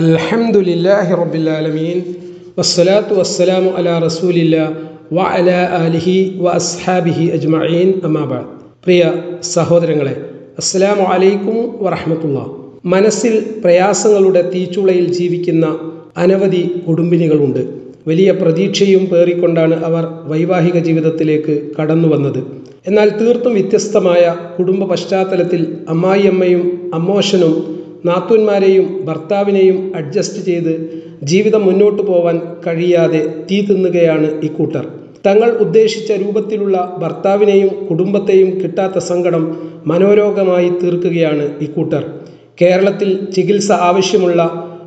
അൽഹംദുലില്ലാഹി റബ്ബിൽ ആലമീൻ. വസ്സലാത്തു വസ്സലാമു അലാ റസൂലില്ല വ അല അലിഹി അജ്മഈൻ. അമാബാദ് പ്രിയ സഹോദരങ്ങളെ അസ്സലാമു അലൈക്കും വറഹമത്തുള്ള. മനസ്സിൽ പ്രയാസങ്ങളുടെ തീച്ചുളയിൽ ജീവിക്കുന്ന അനവധി കുടുംബിനികളുണ്ട് വലിയ പ്രതീക്ഷയും പേറിക്കൊണ്ടാണ് അവർ വൈവാഹിക ജീവിതത്തിലേക്ക് കടന്നു വന്നത്. എന്നാൽ തീർത്തും വ്യത്യസ്തമായ കുടുംബ പശ്ചാത്തലത്തിൽ അമ്മായിയമ്മയും അമ്മോഷനും നാത്തൂന്മാരെയും ഭർത്താവിനെയും അഡ്ജസ്റ്റ് ചെയ്ത് ജീവിതം മുന്നോട്ട് പോവാൻ കഴിയാതെ തീ തിന്നുകയാണ് ഇക്കൂട്ടർ തങ്ങൾ ഉദ്ദേശിച്ച രൂപത്തിലുള്ള ഭർത്താവിനെയും കുടുംബത്തെയും കിട്ടാത്ത സങ്കടം മനോരോഗമായി തീർക്കുകയാണ് ഇക്കൂട്ടർ കേരളത്തിൽ ചികിത്സ ആവശ്യമുള്ള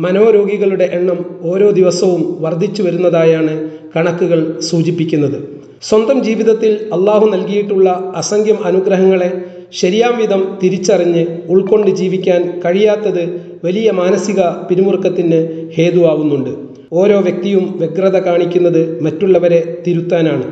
മനോരോഗികളുടെ എണ്ണം ഓരോ ദിവസവും വർദ്ധിച്ചു വരുന്നതായാണ് കണക്കുകൾ സൂചിപ്പിക്കുന്നത്. സ്വന്തം ജീവിതത്തിൽ അള്ളാഹു നൽകിയിട്ടുള്ള അസംഖ്യം അനുഗ്രഹങ്ങളെ ശരിയാം വിധം തിരിച്ചറിഞ്ഞ് ഉൾക്കൊണ്ട് ജീവിക്കാൻ കഴിയാത്തത് വലിയ മാനസിക പിരിമുറുക്കത്തിന് ഹേതുവാകുന്നുണ്ട് ഓരോ വ്യക്തിയും വ്യഗ്രത കാണിക്കുന്നത് മറ്റുള്ളവരെ തിരുത്താനാണ്.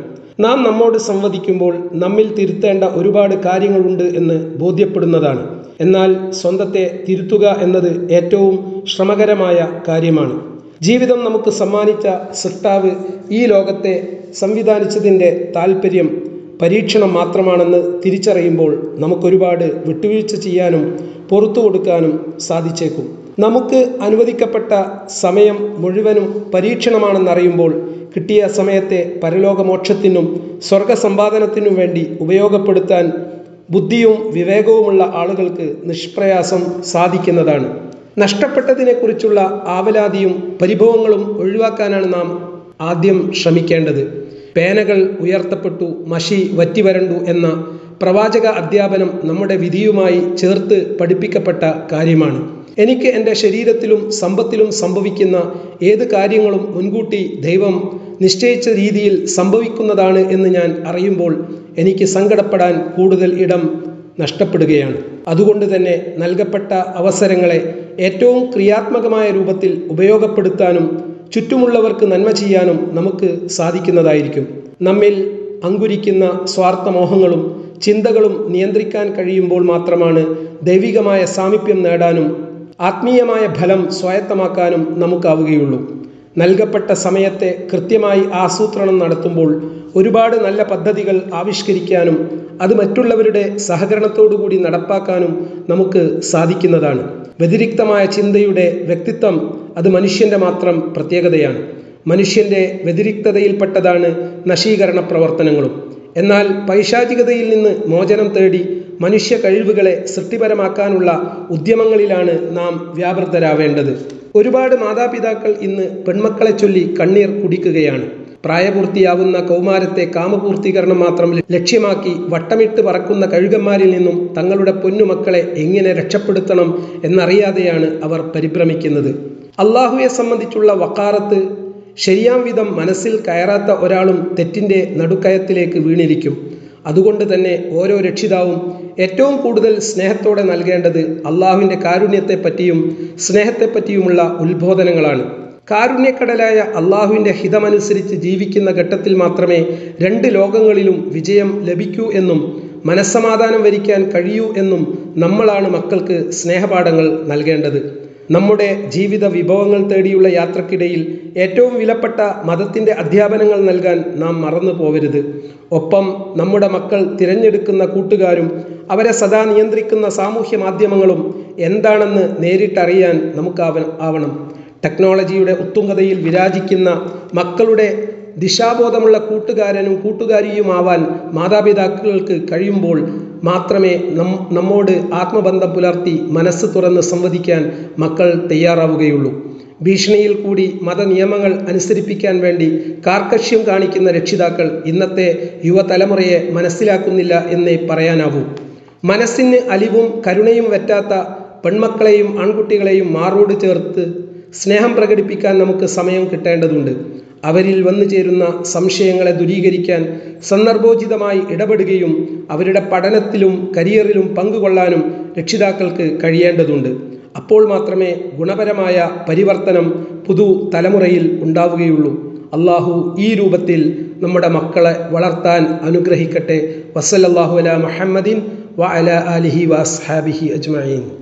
നാം നമ്മോട് സംവദിക്കുമ്പോൾ നമ്മിൽ തിരുത്തേണ്ട ഒരുപാട് കാര്യങ്ങളുണ്ട് എന്ന് ബോധ്യപ്പെടുന്നതാണ്. എന്നാൽ സ്വന്തത്തെ തിരുത്തുക എന്നത് ഏറ്റവും ശ്രമകരമായ കാര്യമാണ്. ജീവിതം നമുക്ക് സമ്മാനിച്ച സൃഷ്ടാവ് ഈ ലോകത്തെ സംവിധാനിച്ചതിന്റെ താല്പര്യം പരീക്ഷണം മാത്രമാണെന്ന് തിരിച്ചറിയുമ്പോൾ നമുക്കൊരുപാട് വിട്ടുവീഴ്ച ചെയ്യാനും പുറത്തു കൊടുക്കാനും സാധിച്ചേക്കും. നമുക്ക് അനുവദിക്കപ്പെട്ട സമയം മുഴുവനും പരീക്ഷണമാണെന്നറിയുമ്പോൾ കിട്ടിയ സമയത്തെ പരലോകമോക്ഷത്തിനും സ്വർഗസമ്പാദനത്തിനും വേണ്ടി ഉപയോഗപ്പെടുത്താൻ ബുദ്ധിയും വിവേകവുമുള്ള ആളുകൾക്ക് നിഷ്പ്രയാസം സാധിക്കുന്നതാണ്. നഷ്ടപ്പെട്ടതിനെക്കുറിച്ചുള്ള ആവലാതിയും പരിഭവങ്ങളും ഒഴിവാക്കാനാണ് നാം ആദ്യം ശ്രമിക്കേണ്ടത്. പേനകൾ ഉയർത്തപ്പെട്ടു മഷി വറ്റിവരണ്ടു എന്ന പ്രവാചക അധ്യാപനം നമ്മുടെ വിധിയുമായി ചേർത്ത് പഠിപ്പിക്കപ്പെട്ട കാര്യമാണ്. എനിക്ക് എന്റെ ശരീരത്തിലും സമ്പത്തിലും സംഭവിക്കുന്ന ഏത് കാര്യങ്ങളും മുൻകൂട്ടി ദൈവം നിശ്ചയിച്ച രീതിയിൽ സംഭവിക്കുന്നതാണ് എന്ന് ഞാൻ അറിയുമ്പോൾ എനിക്ക് സങ്കടപ്പെടാൻ കൂടുതൽ ഇടം നഷ്ടപ്പെടുകയാണ്. അതുകൊണ്ട് തന്നെ നൽകപ്പെട്ട അവസരങ്ങളെ ഏറ്റവും ക്രിയാത്മകമായ രൂപത്തിൽ ഉപയോഗപ്പെടുത്താനും ചുറ്റുമുള്ളവർക്ക് നന്മ ചെയ്യാനും നമുക്ക് സാധിക്കുന്നതായിരിക്കും. നമ്മിൽ അങ്കുരിക്കുന്ന സ്വാർത്ഥമോഹങ്ങളും ചിന്തകളും നിയന്ത്രിക്കാൻ കഴിയുമ്പോൾ മാത്രമാണ് ദൈവികമായ സാമീപ്യം നേടാനും ആത്മീയമായ ഫലം സ്വായത്തമാക്കാനും നമുക്കാവുകയുള്ളൂ. നൽകപ്പെട്ട സമയത്തെ കൃത്യമായി ആസൂത്രണം നടത്തുമ്പോൾ ഒരുപാട് നല്ല പദ്ധതികൾ ആവിഷ്കരിക്കാനും അത് മറ്റുള്ളവരുടെ സഹകരണത്തോടുകൂടി നടപ്പാക്കാനും നമുക്ക് സാധിക്കുന്നതാണ്. വ്യതിരിക്തമായ ചിന്തയുടെ വ്യക്തിത്വം അത് മനുഷ്യന്റെ മാത്രം പ്രത്യേകതയാണ്. മനുഷ്യന്റെ വ്യതിരിക്തതയിൽപ്പെട്ടതാണ് നശീകരണ പ്രവർത്തനങ്ങളും. എന്നാൽ പൈശാചികതയിൽ നിന്ന് മോചനം തേടി മനുഷ്യ കഴിവുകളെ സൃഷ്ടിപരമാക്കാനുള്ള ഉദ്യമങ്ങളിലാണ് നാം വ്യാപൃതരാവേണ്ടത്. ഒരുപാട് മാതാപിതാക്കൾ ഇന്ന് പെൺമക്കളെ ചൊല്ലി കണ്ണീർ കുടിക്കുകയാണ്. പ്രായപൂർത്തിയാവുന്ന കൗമാരത്തെ കാമപൂർത്തീകരണം മാത്രം ലക്ഷ്യമാക്കി വട്ടമിട്ട് പറക്കുന്ന കഴുകന്മാരിൽ നിന്നും തങ്ങളുടെ പൊന്നുമക്കളെ എങ്ങനെ രക്ഷപ്പെടുത്തണം എന്നറിയാതെയാണ് അവർ പരിഭ്രമിക്കുന്നത്. അള്ളാഹുവെ സംബന്ധിച്ചുള്ള വക്കാറത്ത് ശരിയാം വിധം മനസ്സിൽ കയറാത്ത ഒരാളും തെറ്റിന്റെ നടുക്കയത്തിലേക്ക് വീണിരിക്കും. അതുകൊണ്ട് തന്നെ ഓരോ രക്ഷിതാവും ഏറ്റവും കൂടുതൽ സ്നേഹത്തോടെ നൽകേണ്ടത് അള്ളാഹുവിന്റെ കാരുണ്യത്തെപ്പറ്റിയും സ്നേഹത്തെപ്പറ്റിയുമുള്ള ഉത്ബോധനങ്ങളാണ്. കാരുണ്യക്കടലായ അള്ളാഹുവിന്റെ ഹിതമനുസരിച്ച് ജീവിക്കുന്ന ഘട്ടത്തിൽ മാത്രമേ രണ്ട് ലോകങ്ങളിലും വിജയം ലഭിക്കൂ എന്നും മനസ്സമാധാനം വരിക്കാൻ കഴിയൂ എന്നും നമ്മളാണ് മക്കൾക്ക് സ്നേഹപാഠങ്ങൾ നൽകേണ്ടത്. നമ്മുടെ ജീവിത വിഭവങ്ങൾ തേടിയുള്ള യാത്രക്കിടയിൽ ഏറ്റവും വിലപ്പെട്ട മതത്തിന്റെ അധ്യാപനങ്ങൾ നൽകാൻ നാം മറന്നു പോവരുത്. ഒപ്പം നമ്മുടെ മക്കൾ തിരഞ്ഞെടുക്കുന്ന കൂട്ടുകാരും അവരെ സദാ നിയന്ത്രിക്കുന്ന സാമൂഹ്യ മാധ്യമങ്ങളും എന്താണെന്ന് നേരിട്ടറിയാൻ നമുക്ക് ആവണം. ടെക്നോളജിയുടെ ഉത്തുംഗതയിൽ വിരാജിക്കുന്ന മക്കളുടെ ദിശാബോധമുള്ള കൂട്ടുകാരനും കൂട്ടുകാരിയുമാവാൻ മാതാപിതാക്കൾക്ക് കഴിയുമ്പോൾ മാത്രമേ നം നമ്മോട് ആത്മബന്ധം പുലർത്തി മനസ്സ് തുറന്ന് സംവദിക്കാൻ മക്കൾ തയ്യാറാവുകയുള്ളൂ. ഭീഷണിയിൽ കൂടി മതനിയമങ്ങൾ അനുസരിപ്പിക്കാൻ വേണ്ടി കാർക്കശ്യം കാണിക്കുന്ന രക്ഷിതാക്കൾ ഇന്നത്തെ യുവതലമുറയെ മനസ്സിലാക്കുന്നില്ല എന്നേ പറയാനാവൂ. മനസ്സിന് അലിവും കരുണയും വറ്റാത്ത പെൺമക്കളെയും ആൺകുട്ടികളെയും മാറോട് ചേർത്ത് സ്നേഹം പ്രകടിപ്പിക്കാൻ നമുക്ക് സമയം കിട്ടേണ്ടതുണ്ട്. അവരിൽ വന്നു ചേരുന്ന സംശയങ്ങളെ ദൂരീകരിക്കാൻ സന്ദർഭോചിതമായി ഇടപെടുകയും അവരുടെ പഠനത്തിലും കരിയറിലും പങ്കുകൊള്ളാനും രക്ഷിതാക്കൾക്ക് കഴിയേണ്ടതുണ്ട്. അപ്പോൾ മാത്രമേ ഗുണപരമായ പരിവർത്തനം പുതു തലമുറയിൽ ഉണ്ടാവുകയുള്ളൂ. അള്ളാഹു ഈ രൂപത്തിൽ നമ്മുടെ മക്കളെ വളർത്താൻ അനുഗ്രഹിക്കട്ടെ. വസലല്ലാഹു അല മുഹമ്മദിൻ വ അല അലിഹി വസ്ഹാബിഹി അജ്മീൻ